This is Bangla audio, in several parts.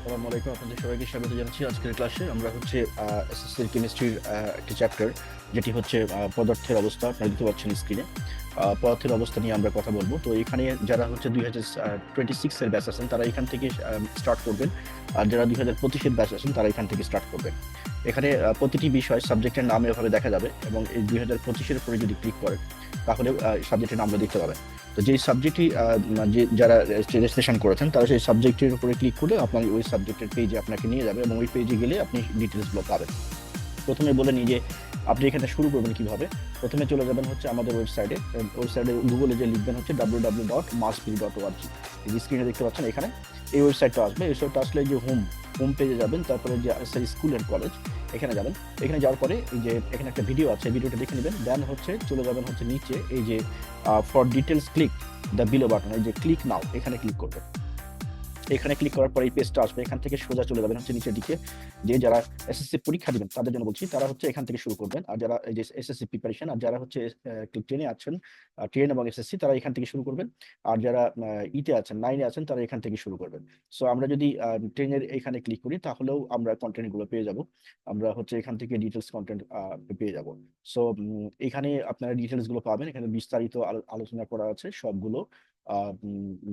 আসসালামু আলাইকুম, আপনাদের সবাইকে স্বাগত জানাচ্ছি আজকের ক্লাসে। আমরা হচ্ছে এসএসসির কেমিস্ট্রির একটি চ্যাপ্টার যেটি হচ্ছে পদার্থের অবস্থা, আপনারা দেখতে পাচ্ছেন স্ক্রিনে পদার্থের অবস্থা নিয়ে আমরা কথা বলব। তো এখানে যারা হচ্ছে দুই হাজার টোয়েন্টি সিক্সের ব্যাচ আছেন, তারা এখান থেকে স্টার্ট করবেন। আর যারা দুই হাজার পঁচিশের ব্যাচ আছেন, তারা এখান থেকে স্টার্ট করবেন। এখানে প্রতিটি বিষয় সাবজেক্টের নাম এভাবে দেখা যাবে এবং এই দুই হাজার পঁচিশের উপরে যদি ক্লিক করে তাহলে সাবজেক্টের নামটা দেখতে পাবেন। তো যেই সাবজেক্টটি যে, যারা রেজিস্ট্রেশন করেছেন, তারা সেই সাবজেক্টের উপরে ক্লিক করলে আপনার ওই সাবজেক্টের পেজে আপনাকে নিয়ে যাবে এবং ওই পেজে গেলে আপনি ডিটেলসগুলো পাবেন। প্রথমে বলে নিই যে আপনি এখানে শুরু করবেন কীভাবে? প্রথমে চলে যাবেন হচ্ছে আমাদের ওয়েবসাইটে। ওয়েবসাইটে গুগলে যে লিখবেন হচ্ছে W W dot মাসপি dot ORG স্ক্রিনে দেখতে পাচ্ছেন এখানে। এই ওয়েবসাইটটা আসবে। এই ওয়েবসাইটটা আসলে যে হোম হোম পেজে যাবেন, তারপরে যে সেই স্কুল অ্যান্ড কলেজ এখানে যাবেন। এখানে যাওয়ার পরে এই যে এখানে একটা ভিডিও আছে ভিডিওটা দেখে নেবেন। দেন হচ্ছে চলে যাবেন হচ্ছে নিচে এই যে for details click the below button এই যে ক্লিক নাও এখানে ক্লিক করবেন। এখানে ক্লিক করার পর এই পেজটা আসবে, এখান থেকে সোজা চলে যাবেন হচ্ছে নিচের দিকে। যে যারা এসএসসি পরীক্ষা দিবেন, তাদের জন্য বলছি, তারা হচ্ছে এখান থেকে শুরু করবেন। আর যারা এই যে এসএসসি প্রিপারেশন আর যারা হচ্ছে ট্রেনে আছেন ট্রেন এবং এসএসসি তারা এখান থেকে শুরু করবেন। আর যারা ইতে আছেন নাইনে আছেন, তারা এখান থেকে শুরু করবেন। সো আমরা যদি ট্রেনের এখানে ক্লিক করি, তাহলেও আমরা কন্টেন্টগুলো পেয়ে যাব। আমরা হচ্ছে এখান থেকে ডিটেলস কন্টেন্ট পেয়ে যাব। সো এখানে আপনারা ডিটেলসগুলো পাবেন। এখানে বিস্তারিত আলো- আলোচনা করা আছে সবগুলো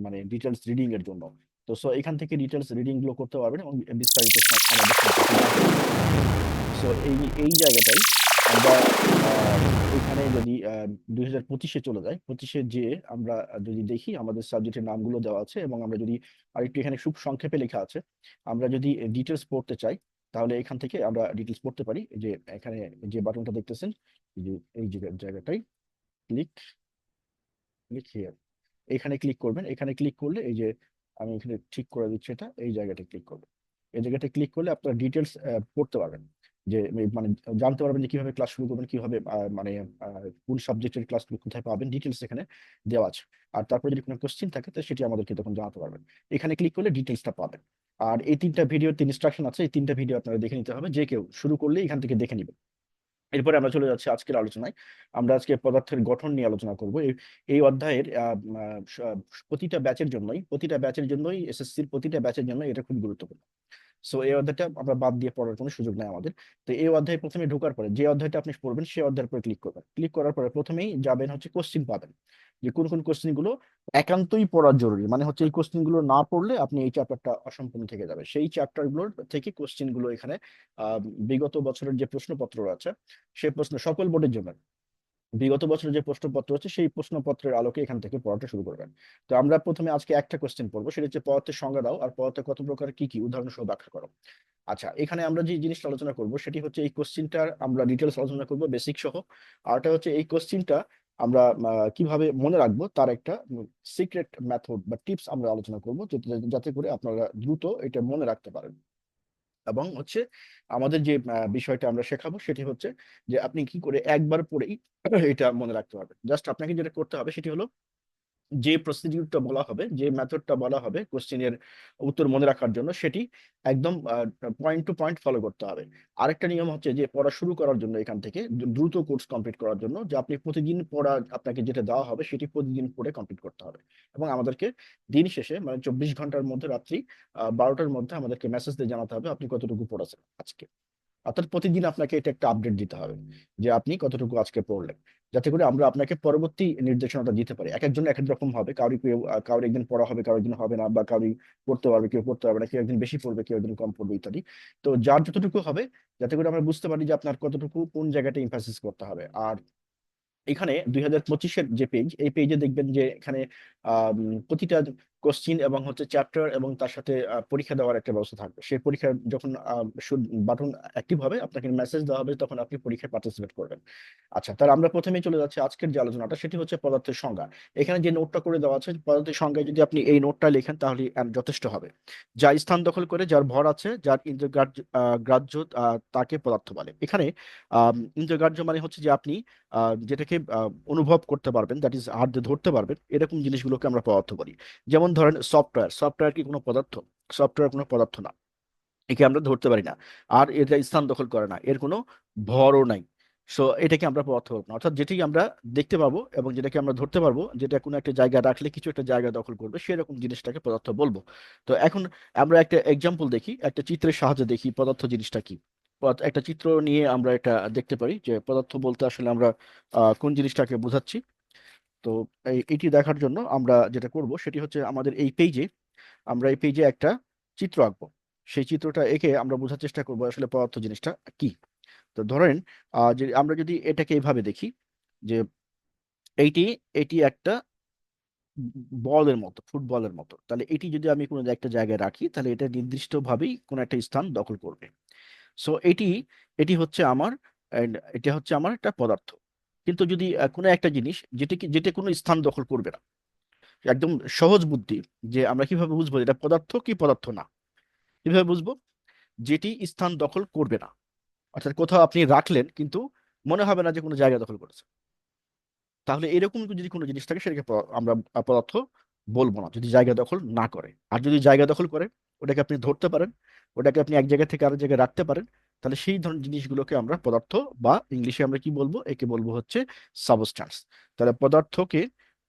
মানে ডিটেলস রিডিং এর জন্য। তো সো এখান থেকে ডিটেলস রিডিংগুলো করতে পারবেন এবং বিস্তারিত সো এই এই জায়গাটাই আমরা এখানে যদি দুই হাজার পঁচিশে চলে যাই, পঁচিশে যে আমরা যদি দেখি, আমাদের সাবজেক্টের নামগুলো দেওয়া আছে এবং আমরা যদি আরেকটু এখানে খুব সংক্ষেপে লেখা আছে, আমরা যদি ডিটেলস পড়তে চাই, তাহলে এখান থেকে আমরা ডিটেলস পড়তে পারি। যে, এখানে যে বাটনটা দেখতেছেন যে, এই জায়গাটাই ক্লিক ক্লিক হিয়ার এখানে ক্লিক করবেন। এখানে ক্লিক করলে এই যে আমি এখানে ঠিক করে দিচ্ছি এটা, এই জায়গাটা ক্লিক করবেন এই জায়গাটা ক্লিক করলে আপনারা ডিটেলস পড়তে পারবেন যে মানে জানতে পারবেন যে কীভাবে ক্লাস শুরু করবেন, কীভাবে মানে কোন সাবজেক্টের ক্লাসগুলো কোথায় পাবেন ডিটেলস এখানে দেওয়া আছে। আর তারপরে যদি কোনো কোশ্চেন থাকে, তো সেটি আমাদেরকে তখন জানাতে পারবেন। এখানে ক্লিক করলে ডিটেলসটা পাবেন। আর এই তিনটা ভিডিওর তিন ইনস্ট্রাকশন আছে, এই তিনটা ভিডিও আপনারা দেখে নিতে হবে। যে কেউ শুরু করলে এখান থেকে দেখে নেবেন। এরপরে আমরা চলে যাচ্ছি আজকের আলোচনায়। আমরা আজকে পদার্থের গঠন নিয়ে আলোচনা করব। এই অধ্যায়ের প্রতিটা ব্যাচের জন্যই, প্রতিটা ব্যাচের জন্যই, এসএসসির প্রতিটা ব্যাচের জন্য এটা খুব গুরুত্বপূর্ণ। সো এই অধ্যায়টা আমরা বাদ দিয়ে পড়ার কোনো সুযোগ নেই আমাদের। তো এই অধ্যায় প্রথমে ঢোকার পরে, যে অধ্যায়টা আপনি পড়বেন সেই অধ্যায়ের উপরে ক্লিক করবেন। ক্লিক করার পরে প্রথমেই যাবেন হচ্ছে কোশ্চিন পাবেন। যে কোন কোন কোশ্চিনগুলো একান্তই পড়া জরুরি। মানে হচ্ছে এই কোশ্চিনগুলো না পড়লে আপনি এই চ্যাপ্টারটা অসম্পূর্ণ থেকে যাবে। সেই চ্যাপ্টারগুলোর থেকে কোশ্চিনগুলো এখানে বিগত বছরের যে প্রশ্নপত্র আছে, সেই প্রশ্ন সকল বোর্ডের জন্য। বিগত বছরের যে প্রশ্নপত্র আছে, সেই প্রশ্নপত্রের আলোকে এখান থেকে পড়াটা শুরু করবেন। তো আমরা প্রথমে আজকে একটা কোশ্চেন পড়ব, সেটা হচ্ছে পদার্থের সংজ্ঞা দাও, আর পদার্থ কত প্রকার কি কি উদাহরণ সহ ব্যাখ্যা করো। আচ্ছা এখানে আমরা যে জিনিসটা আলোচনা করব, সেটি হচ্ছে এই কোশ্চিনটার আমরা ডিটেলস আলোচনা করব বেসিক সহ। আরটা হচ্ছে এই কোশ্চিনটা আমরা কীভাবে মনে রাখব তার একটা সিক্রেট মেথড বা টিপস আমরা আলোচনা করব যাতে করে আপনারা দ্রুত এটা মনে রাখতে পারেন। এবং হচ্ছে আমাদের যে বিষয়টা আমরা শেখাবো সেটি হচ্ছে যে, আপনি কি করে একবার পড়েই এটা মনে রাখতে পারবেন। জাস্ট আপনাকে যেটা করতে হবে সেটি হলো যে প্রসিডিউরটা বলা হবে, যে মেথডটা বলা হবে কোশ্চেনের উত্তর মনে রাখার জন্য সেটি একদম পয়েন্ট টু পয়েন্ট ফলো করতে হবে। আরেকটা নিয়ম হচ্ছে যে পড়া শুরু করার জন্য এখান থেকে দ্রুত কোর্স কমপ্লিট করার জন্য যে আপনি প্রতিদিন পড়া আপনাকে যেটা দেওয়া হবে সেটি প্রতিদিন পড়ে কমপ্লিট করতে হবে এবং আমাদেরকে দিন শেষে মানে চব্বিশ ঘণ্টার মধ্যে রাত্রি বারোটার মধ্যে আমাদেরকে মেসেজ দিয়ে জানাতে হবে আপনি কতটুকু পড়েছেন আজকে। অর্থাৎ প্রতিদিন আপনাকে এটা একটা আপডেট দিতে হবে যে আপনি কতটুকু আজকে পড়লেন। যাতে করে আমরা আপনাকে পরবর্তী নির্দেশনাটা দিতে পারি। এক একজন এক এক রকম হবে। কাউরি কারোর একদিন পড়া হবে কারোর একদিন হবে না বা কাউরি পড়তে পারবে, কেউ পড়তে পারবে না, কেউ একদিন বেশি পড়বে, কেউ একদিন কম পড়বে ইত্যাদি। তো যার যতটুকু হবে, যাতে করে আমরা বুঝতে পারি যে আপনার কতটুকু কোন জায়গাটা ইমফাসিস করতে হবে। আর এখানে দুই হাজার পঁচিশের যে পেজ এই পেজে দেখবেন যে এখানে প্রতিটা কোশ্চিন এবং হচ্ছে চ্যাপ্টার এবং তার সাথে পরীক্ষা দেওয়ার একটা ব্যবস্থা থাকবে। সেই পরীক্ষা যখন বাটন অ্যাক্টিভ হবে, আপনাকে মেসেজ দেওয়া হবে, তখন আপনি পরীক্ষায় পার্টিসিপেট করবেন। আচ্ছা তাহলে আমরা প্রথমেই চলে যাচ্ছি আজকের যে আলোচনাটা, সেটি হচ্ছে পদার্থের সংজ্ঞা। এখানে যে নোটটা করে দেওয়া আছে, পদার্থের সংজ্ঞায় যদি আপনি এই নোটটা লেখেন, তাহলে যথেষ্ট হবে। যা স্থান দখল করে, যার ভর আছে, যার ইন্দ্রগ্রাহ্য গ্রাহ্য তাকে পদার্থ বলে। এখানে ইন্দ্রগ্রাহ্য মানে হচ্ছে যে আপনি যেটাকে অনুভব করতে পারবেন দ্যাট ইজ হাত ধরতে পারবেন, এরকম জিনিসগুলোকে আমরা পদার্থ বলি। যেমন ধরেন সফটওয়্যার সফটওয়্যার কি কোনো পদার্থ? সফটওয়্যার কোনো পদার্থ না। একে আমরা ধরতে পারি না। আর এটা স্থান দখল করে না। এর কোনো ভরও নাই। সো এটাকে আমরা পদার্থ বলব না। অর্থাৎ যেটাকে আমরা দেখতে পাবো এবং যেটাকে আমরা ধরতে পারব, যেটা কোনো একটা জায়গা রাখলে কিছু একটা জায়গা দখল করবে, সেরকম জিনিসটাকে পদার্থ বলব। তো এখন আমরা একটা এক্সাম্পল দেখি, একটা চিত্রের সাহায্যে দেখি পদার্থ জিনিসটা কি। একটা চিত্র নিয়ে আমরা এটা দেখতে পারি যে পদার্থ বলতে আসলে আমরা কোন জিনিসটাকে বোঝাচ্ছি। তো এটি দেখার জন্য আমরা যেটা করব সেটি হচ্ছে আমাদের এই পেজে আমরা এই পেজে একটা চিত্র আঁকবো। সেই চিত্রটা এঁকে আমরা বোঝার চেষ্টা করব আসলে পদার্থ জিনিসটা কি। তো ধরেন যে, আমরা যদি এটাকে এইভাবে দেখি যে এইটি এটি একটা বলের মতো, ফুটবলের মতো। তাহলে এটি যদি আমি কোনো একটা জায়গায় রাখি, তাহলে এটা নির্দিষ্টভাবেই কোনো একটা স্থান দখল করবে। সো এটি এটি হচ্ছে আমার এটা হচ্ছে আমার একটা পদার্থ। কিন্তু যদি কোনো একটা জিনিস যেটা যেটা কোনো স্থান দখল করবে না, একদম সহজ বুদ্ধি যে আমরা কীভাবে বুঝব এটা পদার্থ কি পদার্থ না, কীভাবে বুঝব? যেটি স্থান দখল করবে না, অর্থাৎ কোথাও আপনি রাখলেন কিন্তু মনে হবে না যে কোনো জায়গা দখল করেছে। তাহলে এরকম যদি কোনো জিনিস থাকে সেটাকে আমরা পদার্থ বলব না, যদি জায়গা দখল না করে। আর যদি জায়গা দখল করে, ওটাকে আপনি ধরতে পারেন, ওটাকে আপনি এক জায়গা থেকে আরেক জায়গায় রাখতে পারেন তাহলে সেই ধরনের জিনিসগুলোকে আমরা পদার্থ বা ইংলিশে আমরা কি বলব? একে বলব হচ্ছে সাবস্ট্যান্স তাহলে পদার্থকে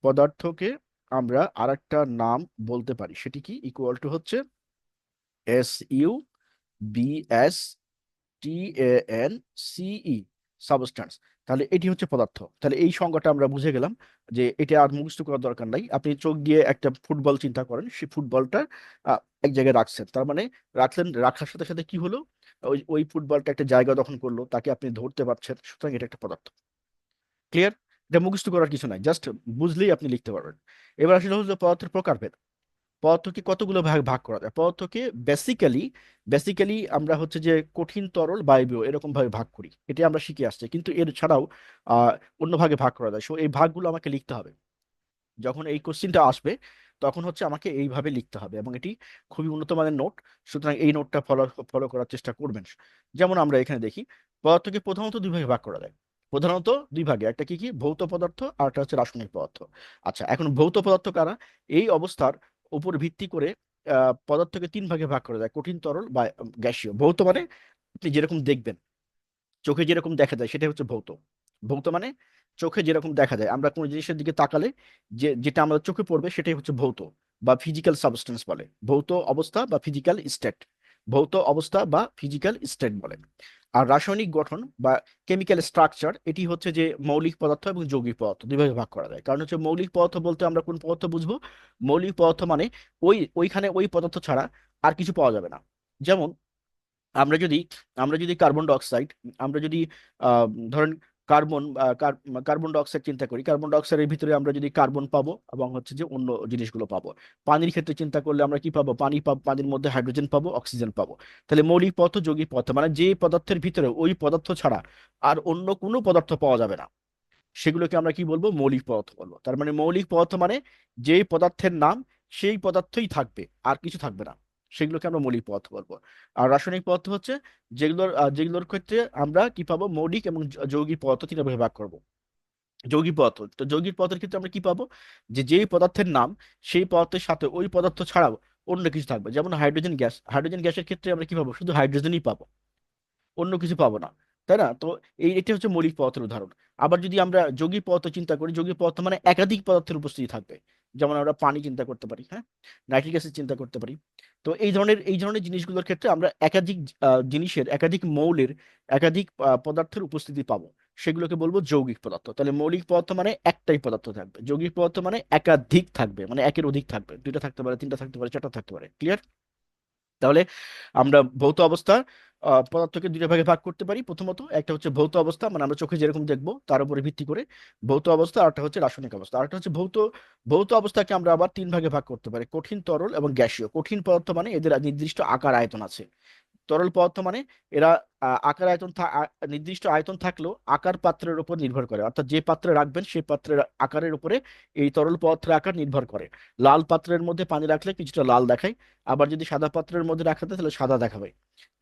পদার্থকে আমরা আরেকটা নাম বলতে পারি। সেটি কি? ইকুয়াল টু হচ্ছে S U B S T N C E substance তাহলে এটি হচ্ছে পদার্থ। তাহলে এই সংজ্ঞাটা আমরা বুঝে গেলাম যে এটা আর মুখস্থ করার দরকার নাই। আপনি চোখ দিয়ে একটা ফুটবল চিন্তা করেন সেই ফুটবলটা এক জায়গায় রাখছেন। তার মানে রাখলেন, রাখার সাথে সাথে কি হলো? ওই ফুটবলটা একটা জায়গা দখল করল, তাকে আপনি ধরতে পারছেন, সুতরাং এটা একটা পদার্থ। ক্লিয়ার এটা মুখস্থ করার কিছু নাই জাস্ট বুঝলেই আপনি লিখতে পারবেন। এবার আসলে হলো পদার্থের প্রকারভেদ। পদার্থকে কতগুলো ভাগ ভাগ করা যায়? পদার্থকে বেসিক্যালি বেসিক্যালি আমরা হচ্ছে যে কঠিন তরল বায়বীয় এরকম ভাবে ভাগ করি। এটা আমরা শিখে আসছি, কিন্তু এর ছাড়াও অন্য ভাগে ভাগ করা যায়। সো এই ভাগগুলো আমাকে লিখতে হবে। যখন এই কোশ্চিনটা আসবে তখন হচ্ছে আমাকে এইভাবে লিখতে হবে এবং এটি খুবই উন্নত মানের নোট। সুতরাং এই নোটটা ফলো ফলো করার চেষ্টা করবেন। যেমন আমরা এখানে দেখি, পদার্থকে প্রধানত দুই ভাগে ভাগ করা যায়। প্রধানত দুই ভাগে, একটা কি কি? ভৌত পদার্থ আর একটা হচ্ছে রাসায়নিক পদার্থ। আচ্ছা এখন ভৌত পদার্থ কারা? এই অবস্থার উপর ভিত্তি করে পদার্থকে তিন ভাগে ভাগ করা যায়, কঠিন, তরল বা গ্যাসীয়। ভৌত মানে আপনি যেরকম দেখবেন, চোখে যেরকম দেখা যায় সেটা হচ্ছে ভৌত। ভৌত মানে চোখে যেরকম দেখা যায়, আমরা কোনো জিনিসের দিকে তাকালে যে, যেটা আমাদের চোখে পড়বে সেটাই হচ্ছে ভৌত বা ফিজিক্যাল সাবস্টেন্স বলে। ভৌত অবস্থা বা ফিজিক্যাল স্টেট ভৌত অবস্থা বা ফিজিক্যাল স্টেট বলে। আর রাসায়নিক গঠন বা কেমিক্যাল স্ট্রাকচার এটি হচ্ছে যে মৌলিক পদার্থ এবং যৌগিক পদার্থ দুইভাবে ভাগ করা যায়। কারণ হচ্ছে মৌলিক পদার্থ বলতে আমরা কোন পদার্থ বুঝব? মৌলিক পদার্থ মানে ওই, ওইখানে ওই পদার্থ ছাড়া আর কিছু পাওয়া যাবে না। যেমন আমরা যদি আমরা যদি কার্বন ডাইঅক্সাইড আমরা যদি ধরেন কার্বন কার্বন ডাইঅক্সাইড চিন্তা করি। কার্বন ডাইঅক্সাইডের ভিতরে আমরা যদি কার্বন পাবো এবং হচ্ছে যে অন্য জিনিসগুলো পাবো। পানির ক্ষেত্রে চিন্তা করলে আমরা কি পাবো? পানি পাবো, পানির মধ্যে হাইড্রোজেন পাবো, অক্সিজেন পাবো। তাহলে মৌলিক পদার্থ, যৌগিক পদার্থ মানে যে পদার্থের ভিতরে ওই পদার্থ ছাড়া আর অন্য কোনো পদার্থ পাওয়া যাবে না। সেগুলোকে আমরা কি বলব? মৌলিক পদার্থ বলব। তার মানে মৌলিক পদার্থ মানে যেই পদার্থের নাম সেই পদার্থই থাকবে, আর কিছু থাকবে না। সেগুলোকে আমরা মৌলিক পদার্থ বলব। আর রাসায়নিক পদার্থ হচ্ছে যেগুলোর যেগুলোর ক্ষেত্রে আমরা কি পাবো? মৌলিক এবং যৌগিক পদার্থ তিন ভাগে ভাগ করব। যৌগিক পদার্থ, তো যৌগিক পদার্থের ক্ষেত্রে আমরা কি পাবো? যে যেই পদার্থের নাম, সেই পদার্থের সাথে ওই পদার্থ ছাড়াও অন্য কিছু থাকবে। যেমন হাইড্রোজেন গ্যাস, হাইড্রোজেন গ্যাসের ক্ষেত্রে আমরা কি পাবো? শুধু হাইড্রোজেনই পাবো। অন্য কিছু পাবো না। তাই না? তো এই, এটা হচ্ছে মৌলিক পদার্থের উদাহরণ। আবার যদি আমরা যৌগিক পদার্থ চিন্তা করি, যৌগিক পদার্থ মানে একাধিক পদার্থের উপস্থিতি থাকবে। যেমন আমরা পানি চিন্তা করতে পারি হ্যাঁ? নাইট্রিক অ্যাসিড চিন্তা করতে পারি। তো এই ধরনের এই ধরনের জিনিসগুলোর ক্ষেত্রে আমরা একাধিক জিনিসের, একাধিক মৌলের, একাধিক পদার্থের উপস্থিতি পাবো। সেগুলোকে বলব যৌগিক পদার্থ। তাহলে মৌলিক পদার্থ মানে একটাই পদার্থ থাকবে। যৌগিক পদার্থ মানে একাধিক থাকবে মানে একের অধিক থাকবে। দুইটা থাকতে পারে, তিনটা থাকতে পারে, চারটা থাকতে পারে। ক্লিয়ার তাহলে আমরা ভৌত অবস্থা পদার্থকে দুইটা ভাগে ভাগ করতে পারি। প্রথমত একটা হচ্ছে ভৌত অবস্থা মানে আমরা চোখে যেরকম দেখব, তার উপরে ভিত্তি করে ভৌত অবস্থা আর হচ্ছে রাসায়নিক অবস্থা। আর একটা হচ্ছে ভৌত ভৌত অবস্থাকে আমরা আবার তিন ভাগে ভাগ করতে পারি, কঠিন তরল এবং গ্যাসীয়। কঠিন পদার্থ মানে এদের নির্দিষ্ট আকার, আয়তন আছে। তরল পদার্থ মানে এরা আকার আয়তন নির্দিষ্ট আয়তন থাকলেও আকার পাত্রের উপর নির্ভর করে। অর্থাৎ যে পাত্রে রাখবেন সেই পাত্রের আকারের উপরে এই তরল পদার্থের আকার নির্ভর করে। লাল পাত্রের মধ্যে পানি রাখলে কিছুটা লাল দেখায়, আবার যদি সাদা পাত্রের মধ্যে রাখা যায়, তাহলে সাদা দেখাবে।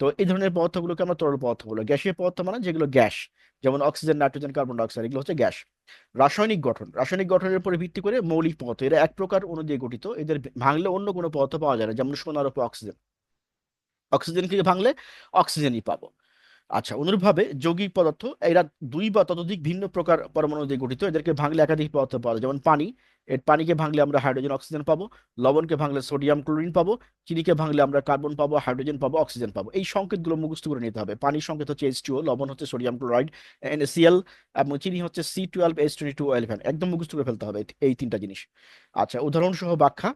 তো এই ধরনের পদার্থগুলোকে আমরা তরল পদার্থ বলি। গ্যাসীয় পদার্থ মানে যেগুলো গ্যাস, যেমন অক্সিজেন, নাইট্রোজেন, কার্বন ডাইঅক্সাইড, এগুলো হচ্ছে গ্যাস। রাসায়নিক গঠন, রাসায়নিক গঠনের উপরে ভিত্তি করে মৌলিক পদার্থ, এরা এক প্রকার অণু দিয়ে গঠিত। এদের ভাঙলে অন্য কোনো পদার্থ পাওয়া যায় না, যেমন সোনার উপর অক্সিজেন। অক্সিজেনকে ভাঙলে অক্সিজেনই পাবো। আচ্ছা অনুরূপভাবে যৌগিক পদার্থ, এরা দুই বা ততোধিক ভিন্ন প্রকার পরমাণু দিয়ে গঠিত। এদেরকে ভাঙলে একাধিক পদার্থ পাওয়া যায়, যেমন পানি। এর পানিকে ভাঙলে আমরা হাইড্রোজেন, অক্সিজেন পাবো। লবণকে ভাঙলে সোডিয়াম, ক্লোরিন পাবো। চিনিকে ভাঙলে আমরা কার্বন পাবো, হাইড্রোজেন পাবো, অক্সিজেন পাবো। এই সংকেতগুলো মুখস্থ করে নিতে হবে। পানির সংকেত হচ্ছে এইচ টুও লবণ হচ্ছে সোডিয়াম, ক্লোরাইড এনএসিএল এবং চিনি হচ্ছে C twelve H twenty two একদম মুখস্থ করে ফেলতে হবে এই তিনটা জিনিস। আচ্ছা উদাহরণ সহ ব্যাখ্যা।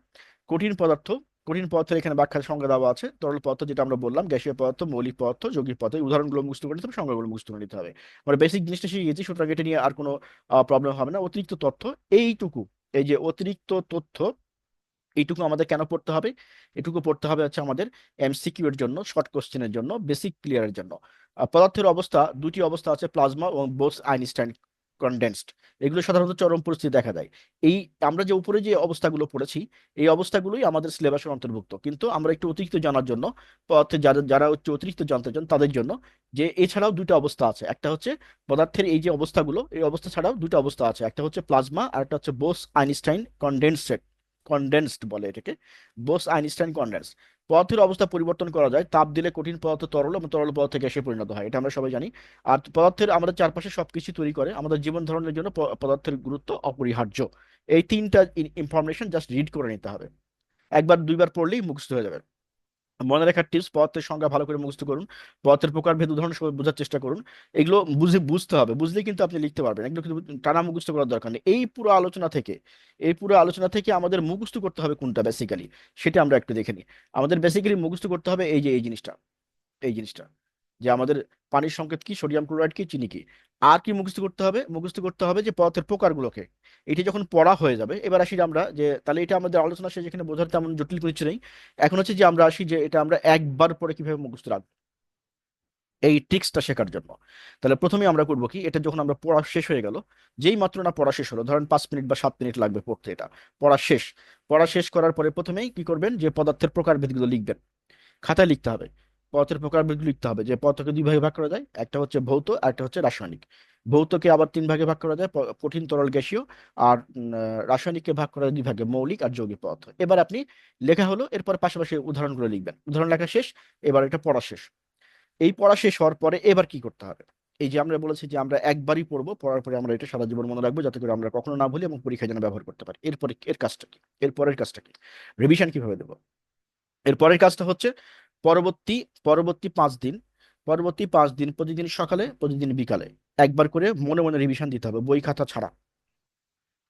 কঠিন পদার্থ কঠিন পদার্থের এখানে ব্যাখ্যার সংজ্ঞা দেওয়া আছে। তরল পদার্থ যেটা আমরা বললাম, গ্যাসীয় পদার্থ, মৌলিক পদার্থ, যৌগিক পদার্থ, এই উদাহরণগুলো মুখস্থ করে নিতে হবে, সংজ্ঞাগুলো মুখস্থ করে নিতে হবে। মানে বেসিক জিনিসটা শিখে গেছি, সুতরাং এটা নিয়ে আর কোনো প্রবলেম হবে না। অতিরিক্ত তথ্য, এইটুকু, এই যে অতিরিক্ত তথ্য, এইটুকু আমাদের কেন পড়তে হবে? এটুকু পড়তে হবে হচ্ছে আমাদের এমসিকিউ এর জন্য শর্ট কোশ্চেনের জন্য বেসিক ক্লিয়ারের জন্য। পদার্থের অবস্থা দুটি অবস্থা আছে প্লাজমা এবং বোস আইনস্টাইন কনডেন্সড এগুলো সাধারণত চরম পরিস্থিতি দেখা যায় এই আমরা যে উপরে যে অবস্থাগুলো পড়েছি, এই অবস্থাগুলোই আমাদের সিলেবাসের অন্তর্ভুক্ত। কিন্তু আমরা একটু অতিরিক্ত জানার জন্য যারা যারা হচ্ছে অতিরিক্ত জানতে চান তাদের জন্য, যে এছাড়াও দুটো অবস্থা আছে। একটা হচ্ছে পদার্থের এই যে অবস্থাগুলো, এই অবস্থা ছাড়াও দুটো অবস্থা আছে। একটা হচ্ছে প্লাজমা আর একটা হচ্ছে বোস আইনস্টাইন কনডেন্সেড কনডেন্সড বলে এটাকে। বোস আইনস্টাইন কনডেন্স পদার্থের অবস্থা পরিবর্তন করা যায়, তাপ দিলে কঠিন পদার্থ তরল এবং তরল পদার্থ গ্যাসে পরিণত হয়, এটা আমরা সবাই জানি। আর পদার্থের আমাদের চারপাশে সবকিছু তৈরি করে, আমাদের জীবন ধারণের জন্য পদার্থের গুরুত্ব অপরিহার্য। এই তিনটা ইনফরমেশন জাস্ট রিড করে নিতে হবে। একবার দুইবার পড়লেই মুখস্থ হয়ে যাবে। মনে রাখার টিপস পদার্থের সংখ্যা ভালো করে মুখস্থ করুন পদার্থের প্রকারভেদ উদাহরণ সহ বোঝার চেষ্টা করুন, এগুলো বুঝে বুঝতে হবে বুঝলে কিন্তু আপনি লিখতে পারবেন, এগুলো কিন্তু টানা মুখস্থ করার দরকার নেই, এই পুরো আলোচনা থেকে, এই পুরো আলোচনা থেকে আমাদের মুখস্থ করতে হবে কোনটা বেসিক্যালি সেটা আমরা একটু দেখে নিই, আমাদের বেসিক্যালি মুখস্থ করতে হবে এই যে, এই জিনিসটা এই জিনিসটা যে আমাদের পানির সংকেত কি, সোডিয়াম ক্লোরাইড কি, চিনি কি? আর কি মুখস্থ করতে হবে? মুখস্থ করতে হবে যে পদার্থের প্রকারগুলোকে। এটি যখন পড়া হয়ে যাবে, এবার আসি আমরা যে, তাহলে এটা আমাদের আলোচনা শেষে যেখানে বোঝার তেমন জটিল কিছু নেই। এখন হচ্ছে যে আমরা আসি যে, এটা আমরা একবার পরে কীভাবে মুখস্থ রাখব এই ট্রিক্সটা শেখার জন্য। তাহলে প্রথমে আমরা করব কি, এটা যখন আমরা পড়া শেষ হয়ে গেল, যেই মাত্র না পড়া শেষ হলো, ধরেন পাঁচ মিনিট বা সাত মিনিট লাগবে পড়তে এটা, পড়া শেষ। পড়া শেষ করার পরে প্রথমেই কি করবেন, যে পদার্থের প্রকারভেদগুলো লিখবেন। খাতায় লিখতে হবে। পদার্থের প্রকারভেদগুলো লিখতে হবে। যে পদার্থকে দুই ভাগে ভাগ করা যায়, একটা হচ্ছে ভৌত আর একটা হচ্ছে রাসায়নিক। ভৌতকে আবার তিন ভাগে ভাগ করা যায় কঠিন তরল গ্যাসীয়, আর রাসায়নিককে ভাগ করা যায় দুই ভাগে, মৌলিক আর যৌগিক পদার্থ। এবার আপনি লেখা হলো, এরপর পাশাপাশি উদাহরণগুলো লিখবেন। উদাহরণ লেখা শেষ, এবার এটা পড়া শেষ। এই পড়া শেষ হওয়ার পরে এবার কি করতে হবে? এই যে আমরা বলেছি যে আমরা একবারই পড়ব, পড়ার পরে আমরা এটা সারা জীবন মনে রাখব, যাতে করে আমরা কখনো না ভুলি এবং পরীক্ষায় যেন ব্যবহার করতে পারি। এরপরে এর কাজটা কি? এরপরের কাজটা কি? রিভিশন কীভাবে দেবো? এর পরের কাজটা হচ্ছে পরবর্তী পরবর্তী পাঁচ দিন, পরবর্তী পাঁচ দিন, প্রতিদিন সকালে, প্রতিদিন বিকালে। একবার করে মনে মনে রিভিশন দিতে হবে, বই খাতা ছাড়া।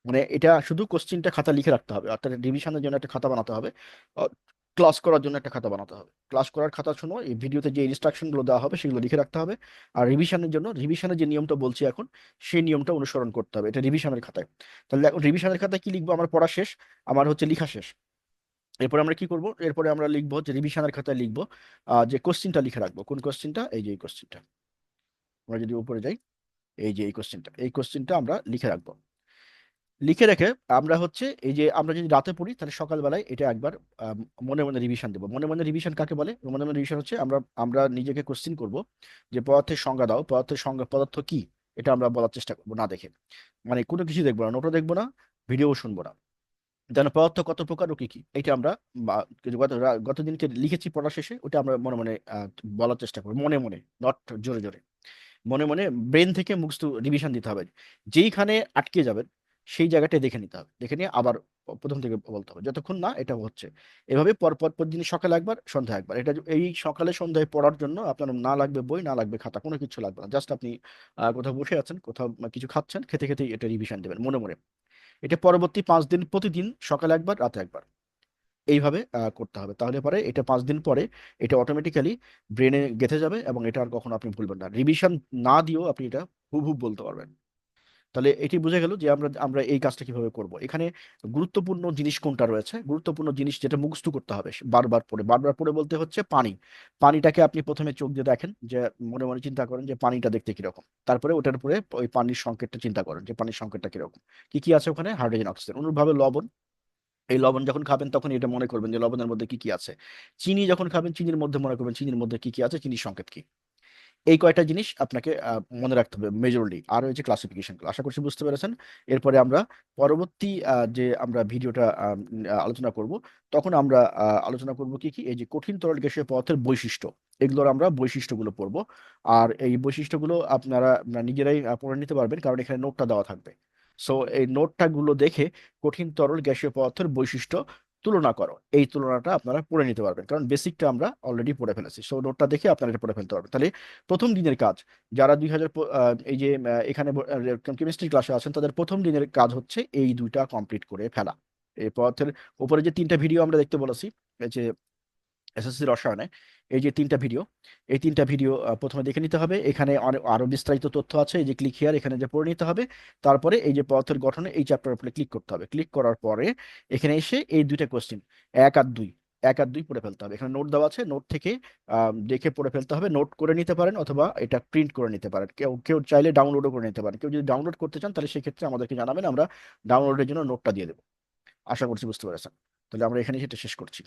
মানে এটা শুধু কোশ্চিনটা খাতা লিখে রাখতে হবে, অর্থাৎ রিভিশনের জন্য একটা খাতা বানাতে হবে ক্লাস করার জন্য একটা খাতা বানাতে হবে। ক্লাস করার খাতা শুনো, এই ভিডিওতে যে ইনস্ট্রাকশনগুলো দেওয়া হবে সেগুলো লিখে রাখতে হবে, আর রিভিশনের জন্য রিভিশনের যে নিয়মটা বলছি এখন, সেই নিয়মটা অনুসরণ করতে হবে, এটা রিভিশনের খাতায়। তাহলে এখন রিভিশনের খাতায় কি লিখব? আমার পড়া শেষ, আমার হচ্ছে লিখা শেষ। এরপরে আমরা কি করব? এরপরে আমরা লিখব যে রিভিশনের খাতায় লিখব যে কোশ্চিনটা লিখে রাখব। কোন কোশ্চিনটা এই যে এই কোশ্চিনটা আমরা যদি উপরে যাই, এই যে এই কোশ্চিনটা এই কোশ্চিনটা আমরা লিখে রাখব। লিখে রেখে আমরা হচ্ছে এই যে আমরা যদি রাতে পড়ি, তাহলে সকালবেলায় এটা একবার মনে মনে রিভিশন দেবো। মনে মনে রিভিশন কাকে বলে? মনে মনে রিভিশন হচ্ছে আমরা আমরা নিজেকে কোশ্চিন করব যে পদার্থের সংজ্ঞা দাও। পদার্থের সংজ্ঞা, পদার্থ কি? এটা আমরা বলার চেষ্টা করব না দেখে। মানে কোনো কিছু দেখব না, নোটও দেখব না ভিডিও শুনব না। যেন পদার্থ কত প্রকার ও কি কি? এটা আমরা গতদিনকে লিখেছি পড়া শেষে, ওটা আমরা মনে মনে বলার চেষ্টা করব। মনে মনে নট জোরে জোরে। মনে মনে ব্রেন থেকে মুখস্থ রিভিশন দিতে হবে। যেইখানে আটকে যাবেন, সেই জায়গাটা দেখে নিতে হবে। দেখে নিয়ে আবার প্রথম থেকে বলতে হবে। যতক্ষণ না এটা হচ্ছে। এভাবে পর পর প্রতিদিন সকালে একবার, সন্ধ্যায় একবার। এটা এই সকালে সন্ধ্যায় পড়ার জন্য আপনার না লাগবে বই, না লাগবে খাতা, কোনো কিছু লাগবে না। জাস্ট আপনি কোথাও বসে আছেন, কোথাও কিছু খাচ্ছেন, খেতে খেতে এটা রিভিশন দেবেন, মনে মনে। এটা পরবর্তী পাঁচ দিন প্রতিদিন, সকালে একবার, রাতে একবার। এইভাবে করতে হবে। তাহলে পরে এটা পাঁচ দিন পরে এটা অটোমেটিক্যালি ব্রেনে গেঁথে যাবে এবং এটা আর কখনো আপনি ভুলবেন না। রিভিশন না দিয়েও আপনি এটা হুব হুব বলতে পারবেন। তাহলে এটি বুঝে গেল যে আমরা আমরা এই কাজটা কীভাবে করব। এখানে গুরুত্বপূর্ণ জিনিস কোনটা রয়েছে? গুরুত্বপূর্ণ জিনিস যেটা মুখস্থ করতে হবে বারবার পড়ে। বারবার পড়ে বলতে হচ্ছে পানি। পানিটাকে আপনি প্রথমে চোখ দিয়ে দেখেন, যে মনে মনে চিন্তা করেন যে পানিটা দেখতে কীরকম। তারপরে ওটার উপরে ওই পানির সংকেতটা চিন্তা করেন যে পানির সংকেতটা কীরকম। কি কি আছে ওখানে? Hydrogen, oxygen. অনুরূপভাবে লবণ। এই লবণ যখন খাবেন তখন এটা মনে করবেন যে লবণের মধ্যে কি কি আছে? চিনি যখন খাবেন, চিনির মধ্যে মনে করবেন, চিনির মধ্যে কি কি আছে? চিনির সংকেত কি? এই কয়টা জিনিস আপনাকে মনে রাখতে হবে মেজরলি আর হচ্ছে ক্লাসিফিকেশন আশা করছি বুঝতে পেরেছেন। এরপরে আমরা পরবর্তী যে আমরা ভিডিওটা আলোচনা করব, তখন আমরা আলোচনা করব কি কি? এই যে কঠিন তরল গ্যাসীয় পদার্থের বৈশিষ্ট্য। এগুলোর আমরা বৈশিষ্ট্যগুলো পড়ব। আর এই বৈশিষ্ট্যগুলো আপনারা নিজেরাই পড়ে নিতে পারবেন, কারণ এখানে নোটটা দেওয়া থাকবে। সো এই নোটটা গুলো দেখে কঠিন তরল গ্যাসীয় পদার্থের বৈশিষ্ট্য তুলনা করো। এই তুলনাটা আপনারা পড়ে নিতে পারবেন। কারণ বেসিকটা আমরা অলরেডি পড়ে ফেলেছি। সো নোটটা দেখে আপনারা এটা পড়ে ফেলতে পারবেন। তাহলে প্রথম দিনের কাজ, যারা দুই হাজার এই যে এখানে কেমিস্ট্রি ক্লাসে আছেন, তাদের প্রথম দিনের কাজ হচ্ছে এই দুইটা কমপ্লিট করে ফেলা। এরপর উপরে যে তিনটা ভিডিও আমরা দেখতে বলেছি যে এসএসসি রসায়নে এই যে তিনটা ভিডিও এই তিনটা ভিডিও প্রথমে দেখে নিতে হবে। এখানে অনেক আরও বিস্তারিত তথ্য আছে, এই যে ক্লিক হিয়ার এখানে যে পড়ে নিতে হবে। তারপরে এই যে পদার্থের গঠনে এই চ্যাপ্টার উপরে ক্লিক করতে হবে। ক্লিক করার পরে এখানে এসে এই দুইটা কোশ্চেন এক আর দুই, এক আর দুই পড়ে ফেলতে হবে। এখানে নোট দেওয়া আছে নোট থেকে দেখে পড়ে ফেলতে হবে। নোট করে নিতে পারেন অথবা এটা প্রিন্ট করে নিতে পারেন। কেউ কেউ চাইলে ডাউনলোডও করে নিতে পারেন। কেউ যদি ডাউনলোড করতে চান, তাহলে সেক্ষেত্রে আমাদেরকে জানাবেন। আমরা ডাউনলোডের জন্য নোটটা দিয়ে দেবো। আশা করছি বুঝতে পেরেছেন। তাহলে আমরা এখানে সেটা শেষ করছি।